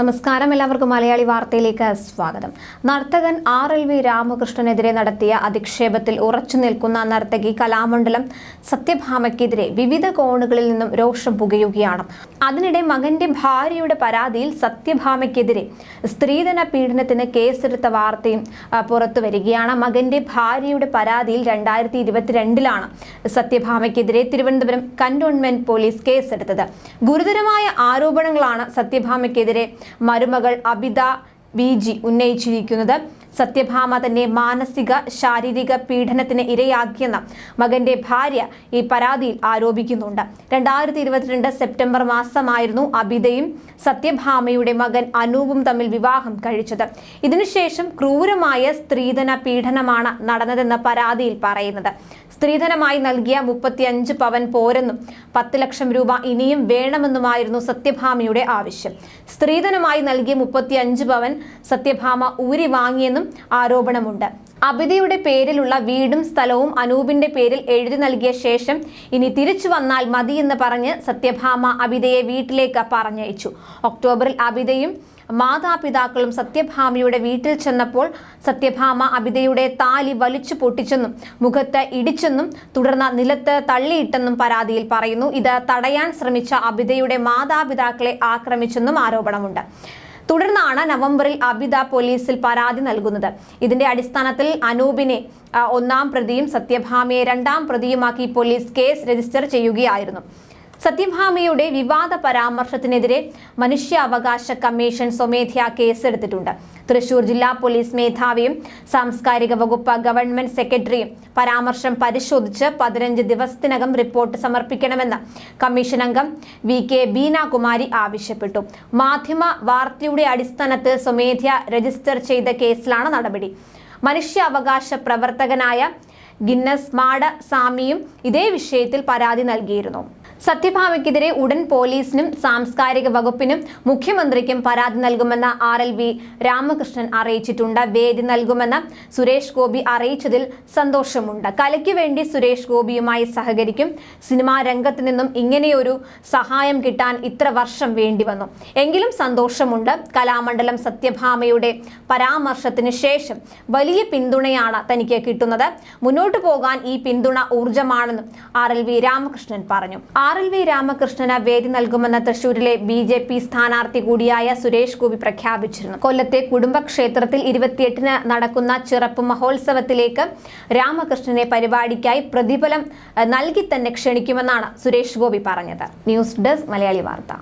നമസ്കാരം. എല്ലാവർക്കും മലയാളി വാർത്തയിലേക്ക് സ്വാഗതം. നർത്തകൻ ആർ എൽ വി രാമകൃഷ്ണനെതിരെ നടത്തിയ അധിക്ഷേപത്തിൽ ഉറച്ചു നിൽക്കുന്ന നർത്തകി കലാമണ്ഡലം സത്യഭാമയ്ക്കെതിരെ വിവിധ കോണുകളിൽ നിന്നും രോഷം പുകയുകയാണ്. അതിനിടെ മകന്റെ ഭാര്യയുടെ പരാതിയിൽ സത്യഭാമയ്ക്കെതിരെ സ്ത്രീധന പീഡനത്തിന് കേസെടുത്ത വാർത്തയും പുറത്തു വരികയാണ്. മകന്റെ ഭാര്യയുടെ പരാതിയിൽ രണ്ടായിരത്തി ഇരുപത്തിരണ്ടിലാണ് സത്യഭാമയ്ക്കെതിരെ തിരുവനന്തപുരം കന്റോൺമെന്റ് പോലീസ് കേസെടുത്തത്. ഗുരുതരമായ ആരോപണങ്ങളാണ് സത്യഭാമയ്ക്കെതിരെ മരുമകൾ അബിത വി ജി ഉന്നയിച്ചിരിക്കുന്നത്. സത്യഭാമ തന്നെ മാനസിക ശാരീരിക പീഡനത്തിന് ഇരയാക്കിയെന്ന് മകന്റെ ഭാര്യ ഈ പരാതിയിൽ ആരോപിക്കുന്നുണ്ട്. രണ്ടായിരത്തി ഇരുപത്തിരണ്ട് സെപ്റ്റംബർ മാസമായിരുന്നു അബിതയും സത്യഭാമയുടെ മകൻ അനൂപും തമ്മിൽ വിവാഹം കഴിച്ചത്. ഇതിനുശേഷം ക്രൂരമായ സ്ത്രീധന പീഡനമാണ് നടന്നതെന്ന് പരാതിയിൽ പറയുന്നത്. സ്ത്രീധനമായി നൽകിയ മുപ്പത്തിയഞ്ച് പവൻ പോരെന്നും പത്ത് ലക്ഷം രൂപ ഇനിയും വേണമെന്നുമായിരുന്നു സത്യഭാമയുടെ ആവശ്യം. സ്ത്രീധനമായി നൽകിയ മുപ്പത്തിയഞ്ച് പവൻ സത്യഭാമ ഊരി വാങ്ങിയെന്നും ആരോപണമുണ്ട്. അബിതയുടെ പേരിലുള്ള വീടും സ്ഥലവും അനൂപിന്റെ പേരിൽ എഴുതി നൽകിയ ശേഷം ഇനി തിരിച്ചു വന്നാൽ എന്ന് പറഞ്ഞ് സത്യഭാമ അബിതയെ വീട്ടിലേക്ക് പറഞ്ഞയച്ചു. ഒക്ടോബറിൽ അബിതയും മാതാപിതാക്കളും സത്യഭാമയുടെ വീട്ടിൽ ചെന്നപ്പോൾ സത്യഭാമ അബിതയുടെ താലി വലിച്ചു പൊട്ടിച്ചെന്നും മുഖത്ത് ഇടിച്ചെന്നും തുടർന്ന് നിലത്ത് തള്ളിയിട്ടെന്നും പരാതിയിൽ പറയുന്നു. ഇത് തടയാൻ ശ്രമിച്ച അബിതയുടെ മാതാപിതാക്കളെ ആക്രമിച്ചെന്നും ആരോപണമുണ്ട്. തുടർന്നാണ് നവംബറിൽ അബിത പോലീസിൽ പരാതി നൽകുന്നത്. ഇതിന്റെ അടിസ്ഥാനത്തിൽ അനൂപിനെ ഒന്നാം പ്രതിയും സത്യഭാമയെ രണ്ടാം പ്രതിയുമാക്കി പോലീസ് കേസ് രജിസ്റ്റർ ചെയ്യുകയായിരുന്നു. സത്യഭാമയുടെ വിവാദ പരാമർശത്തിനെതിരെ മനുഷ്യാവകാശ കമ്മീഷൻ സ്വമേധ്യാ കേസെടുത്തിട്ടുണ്ട്. തൃശൂർ ജില്ലാ പോലീസ് മേധാവിയും സാംസ്കാരിക വകുപ്പ് ഗവൺമെന്റ് സെക്രട്ടറിയും പരാമർശം പരിശോധിച്ച് പതിനഞ്ച് ദിവസത്തിനകം റിപ്പോർട്ട് സമർപ്പിക്കണമെന്ന് കമ്മീഷൻ അംഗം വി കെ ബീനാകുമാരി ആവശ്യപ്പെട്ടു. മാധ്യമ വാർത്തയുടെ അടിസ്ഥാനത്തിൽ സ്വമേധ്യ രജിസ്റ്റർ ചെയ്ത കേസിലാണ് നടപടി. മനുഷ്യാവകാശ പ്രവർത്തകനായ ഗിന്നസ് മാഡ സാമിയും ഇതേ വിഷയത്തിൽ പരാതി നൽകിയിരുന്നു. സത്യഭാമയ്ക്കെതിരെ ഉടൻ പോലീസിനും സാംസ്കാരിക വകുപ്പിനും മുഖ്യമന്ത്രിക്കും പരാതി നൽകുമെന്ന് ആർ എൽ വി രാമകൃഷ്ണൻ അറിയിച്ചിട്ടുണ്ട്. വേദി നൽകുമെന്ന് സുരേഷ് ഗോപി അറിയിച്ചതിൽ സന്തോഷമുണ്ട്. കലയ്ക്ക് വേണ്ടി സുരേഷ് ഗോപിയുമായി സഹകരിക്കും. സിനിമാ രംഗത്ത് നിന്നും ഇങ്ങനെയൊരു സഹായം കിട്ടാൻ ഇത്ര വർഷം വേണ്ടി വന്നു. എങ്കിലും സന്തോഷമുണ്ട്. കലാമണ്ഡലം സത്യഭാമയുടെ പരാമർശത്തിന് ശേഷം വലിയ പിന്തുണയാണ് തനിക്ക് കിട്ടുന്നത്. മുന്നോട്ടു പോകാൻ ഈ പിന്തുണ ഊർജമാണെന്നും ആർ എൽ വി രാമകൃഷ്ണൻ പറഞ്ഞു. ആർ എൽ വി രാമകൃഷ്ണന് വേദി നൽകുമെന്ന് തൃശൂരിലെ ബി ജെ പി സ്ഥാനാർത്ഥി കൂടിയായ സുരേഷ് ഗോപി പ്രഖ്യാപിച്ചിരുന്നു. കൊല്ലത്തെ കുടുംബക്ഷേത്രത്തിൽ ഇരുപത്തിയെട്ടിന് നടക്കുന്ന ചിറപ്പ് മഹോത്സവത്തിലേക്ക് രാമകൃഷ്ണനെ പരിപാടിക്കായി പ്രതിഫലം നൽകി തന്നെ ക്ഷണിക്കുമെന്നാണ് സുരേഷ് ഗോപി പറഞ്ഞത്. ന്യൂസ് ഡെസ്ക് മലയാളി വാർത്ത.